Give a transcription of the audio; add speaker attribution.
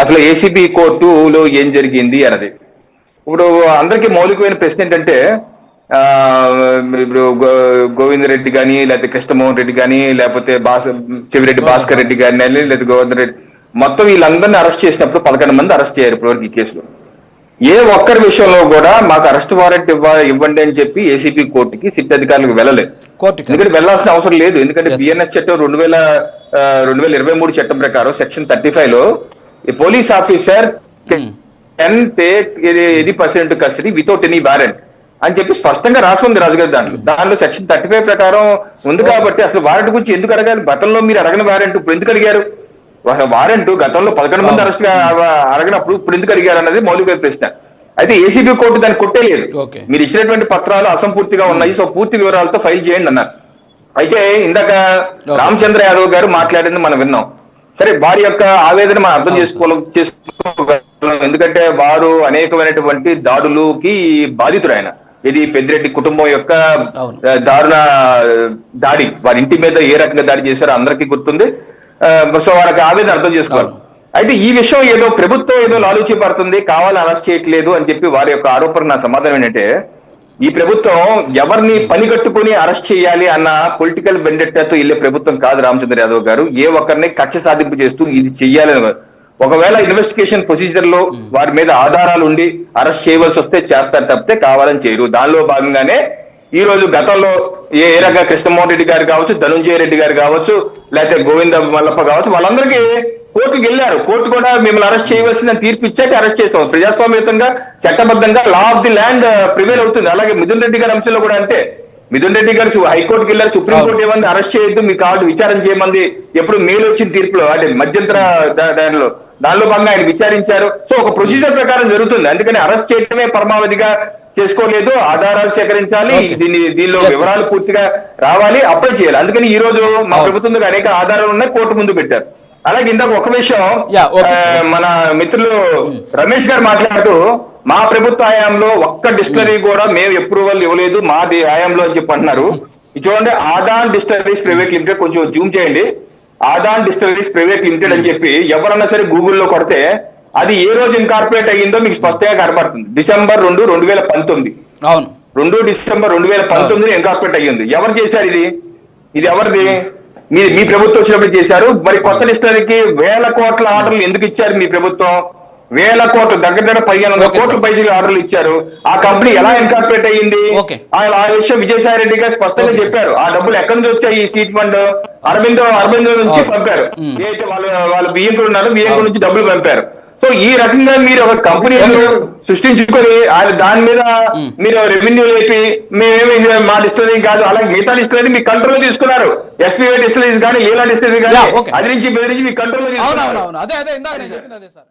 Speaker 1: అసలు ఏసీబీ కోర్టులో ఏం జరిగింది అన్నది. ఇప్పుడు అందరికీ మౌలికమైన ప్రశ్న ఏంటంటే ఇప్పుడు గోవింద్ రెడ్డి కానీ లేకపోతే కృష్ణమోహన్ రెడ్డి కానీ లేకపోతే భాస్ చెవిరెడ్డి భాస్కర్ రెడ్డి కానీ లేకపోతే గోవింద్ రెడ్డి మొత్తం వీళ్ళందరినీ అరెస్ట్ చేసినప్పుడు పదకొండు మంది అరెస్ట్ చేయారు ఇప్పటివరకు ఈ కేసులో. ఏ ఒక్కరి విషయంలో కూడా మాకు అరెస్ట్ వారెంట్ ఇవ్వ ఇవ్వండి అని చెప్పి ఏసీబీ కోర్టుకి సిట్ అధికారులకు వెళ్ళలేదు. ఎందుకంటే వెళ్ళాల్సిన అవసరం లేదు. ఎందుకంటే. బిఎన్ఎస్ చట్టం రెండు వేల రెండు వేల ఇరవై మూడు చట్టం ప్రకారం సెక్షన్ థర్టీ ఫైవ్లో police officer
Speaker 2: Hmm.
Speaker 1: Can take any percent custody without any warrant అని చెప్పి స్పష్టంగా రాసి ఉంది రాజుగారి దాంట్లో. దానిలో సెక్షన్ థర్టీ ఫైవ్ ప్రకారం ఉంది కాబట్టి అసలు వారెంట్ గురించి ఎందుకు అడగాలి? గతంలో మీరు అడగని వారెంట్ ఇప్పుడు ఎందుకు అడిగారు? వారెంట్ గతంలో పదకొండు మంది. అరెస్ట్ అడగనప్పుడు ఇప్పుడు ఎందుకు అడిగారు అన్నది మౌలిక ప్రశ్న. అయితే ఏసీబీ కోర్టు దాన్ని కొట్టేలేదు.
Speaker 2: Okay.
Speaker 1: మీరు ఇచ్చినటువంటి పత్రాలు అసంపూర్తిగా ఉన్నాయి. సో పూర్తి వివరాలతో ఫైల్ చేయండి అన్నారు. అయితే ఇందాక. రామచంద్ర యాదవ్ గారు మాట్లాడింది మనం విన్నాం. సరే వారి యొక్క ఆవేదన మనం అర్థం
Speaker 2: అవును.
Speaker 1: చేసుకో చేసుకోగలం. ఎందుకంటే వారు అనేకమైనటువంటి దాడులుకి బాధితుడు ఆయన ఇది పెద్దిరెడ్డి కుటుంబం యొక్క దారుణ దాడి. వారి ఇంటి మీద ఏ రకంగా దాడి చేశారో అందరికీ గుర్తుంది. సో వారికి ఆవేదన అర్థం చేసుకోవాలి. అయితే ఈ విషయం ఏదో ప్రభుత్వం ఏదో లాలూచి పడుతుంది కావాలని అరెస్ట్ చేయట్లేదు అని చెప్పి వారి యొక్క ఆరోపణ నా సమాధానం ఏంటంటే ఈ ప్రభుత్వం ఎవరిని పని కట్టుకుని అరెస్ట్ చేయాలి అన్న పొలిటికల్ బెండెట్టాతో వెళ్ళే ప్రభుత్వం కాదు రామచంద్ర యాదవ్ గారు. ఏ ఒక్కరిని కక్ష సాధింపు చేస్తూ ఇది చెయ్యాలని. ఒకవేళ ఇన్వెస్టిగేషన్ ప్రొసీజర్లో వారి మీద ఆధారాలు ఉండి అరెస్ట్ చేయవలసి వస్తే చేస్తారు తప్పితే కావాలని చేయరు. దానిలో భాగంగానే ఈ రోజు గతంలో ఏ ఏ రకంగా కృష్ణమోహన్ రెడ్డి గారు కావచ్చు ధనుంజయ రెడ్డి గారు కావచ్చు లేకపోతే గోవింద మల్లప్ప కావచ్చు వాళ్ళందరికీ కోర్టుకు వెళ్ళారు. కోర్టు కూడా మిమ్మల్ని అరెస్ట్ చేయవలసిందని తీర్పు ఇచ్చాక అరెస్ట్ చేస్తాం ప్రజాస్వామ్యతంగా చట్టబద్ధంగా law of the land prevail అవుతుంది. అలాగే మిథున్ రెడ్డి గారి అంశంలో కూడా అంతే. మిథున్ రెడ్డి గారు హైకోర్టుకి వెళ్ళారు. సుప్రీంకోర్టు ఏమంది అరెస్ట్ చేయొద్దు మీకు కావాలి విచారణ చేయమంది ఎప్పుడు మేలు వచ్చిన తీర్పులో అంటే మధ్యంతర దానిలో. దానిలో భాగంగా ఆయన విచారించారు. సో ఒక ప్రొసీజర్ ప్రకారం జరుగుతుంది. అందుకని అరెస్ట్ చేయడమే పరమావధిగా చేసుకోలేదు. ఆధారాలు సేకరించాలి. దీన్ని దీనిలో. వివరాలు పూర్తిగా రావాలి. అప్లై చేయాలి. అందుకని ఈ రోజు మా. ప్రభుత్వం అనేక ఆధారాలు ఉన్నాయి. కోర్టు ముందు పెట్టారు. అలాగే ఇందాక ఒక విషయం. మన మిత్రులు రమేష్ గారు మాట్లాడుతూ మా ప్రభుత్వ హయాంలో ఒక్క డిస్టిలరీ కూడా మేము అప్రూవల్ ఇవ్వలేదు మా ది- హయాంలో అని చెప్పి అంటున్నారు. చూడండి ఆదాన్ డిస్టిలరీస్ ప్రైవేట్ లిమిటెడ్ కొంచెం జూమ్ చేయండి. ఆదాన్ డిస్టిలరీస్ ప్రైవేట్ లిమిటెడ్ అని చెప్పి ఎవరన్నా సరే గూగుల్లో కొడితే అది ఏ రోజు ఇన్కార్పొరేట్ అయ్యిందో మీకు స్పష్టంగా కనబడుతుంది డిసెంబర్ రెండు రెండు వేల పంతొమ్మిది.
Speaker 2: అవును.
Speaker 1: రెండు డిసెంబర్ రెండు వేల పంతొమ్మిది ఇన్కార్పొరేట్ అయ్యింది. ఎవరు చేశారు ఇది? ఇది ఎవరిది? మీ మీ ప్రభుత్వం వచ్చినప్పుడు చేశారు మరి కొత్త డిస్టరీకి వేల కోట్ల ఆర్డర్లు ఎందుకు ఇచ్చారు మీ ప్రభుత్వం వేల కోట్లు దగ్గర దగ్గర పదిహేను వందల కోట్ల. పైసలు ఆర్డర్లు ఇచ్చారు ఆ కంపెనీ ఎలా ఇన్కార్పొరేట్ అయ్యింది. ఆయన ఆ విషయం విజయసాయి రెడ్డి గారు స్పష్టంగా. చెప్పారు ఆ డబ్బులు ఎక్కడి నుంచి వచ్చాయి ఈ స్ట్రీట్ ఫండ్ అరవిందో అరవిందో నుంచి. పంపారు. ఏదైతే వాళ్ళు వాళ్ళు బియ్యంకులు ఉన్నారు. బియ్యంకుల నుంచి డబ్బులు పంపారు సో ఈ రకంగా మీరు ఒక కంపెనీ. సృష్టించుకొని దాని మీద
Speaker 2: మ్మ్.
Speaker 1: మీరు రెవెన్యూ లేపి మేమేమి మా డిస్టరీ కాదు అలాగే మిగతా డిస్టరీ మీ కంట్రోల్ తీసుకున్నారు ఎస్పీఐ డిస్టరీస్ కానీ ఏలా డిస్టరీస్ కానీ. అది నుంచి బెదిరించి మీ కంట్రోల్ తీసుకున్నారు
Speaker 2: అదే అదే సార్